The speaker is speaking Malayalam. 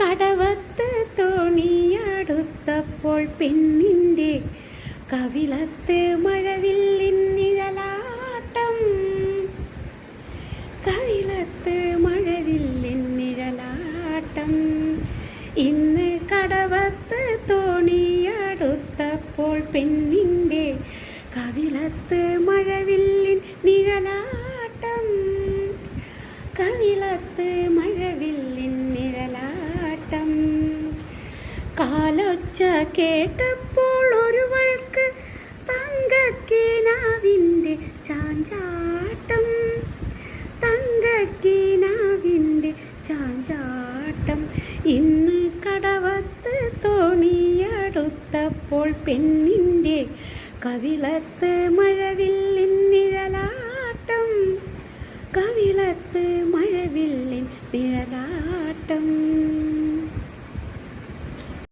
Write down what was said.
കടവത്ത് തോണിയടുത്തപ്പോൾ പെണ്ണിന്റെ കവിളത്ത് മഴവില്ലിൻ നിഴലാട്ടം. കവിളത്ത് മഴവില്ലിൻ നിഴലാട്ടം. ഇന്ന് കടവത്ത് തോണിയടുത്തപ്പോൾ പെണ്ണിന്റെ കവിളത്ത് മഴവില്ലിൻ നിഴലാട്ടം. കവിളത്ത് മഴവില്ലിൻ ആലോച്ച കേട്ടപ്പോൾ ഒരു വഴക്ക്. തങ്കക്കേനാവിന്റെ ചാഞ്ചാട്ടം. തങ്കക്കേനാവിന്റെ ചാഞ്ചാട്ടം. ഇന്ന് കടവത്ത് തോണിയടുത്തപ്പോൾ പെണ്ണിന്റെ കവിളത്ത് മഴവില്ലിൻ നിഴലാട്ടം. കവിളത്ത് മഴവില്ലിൻ നിഴലാട്ടം.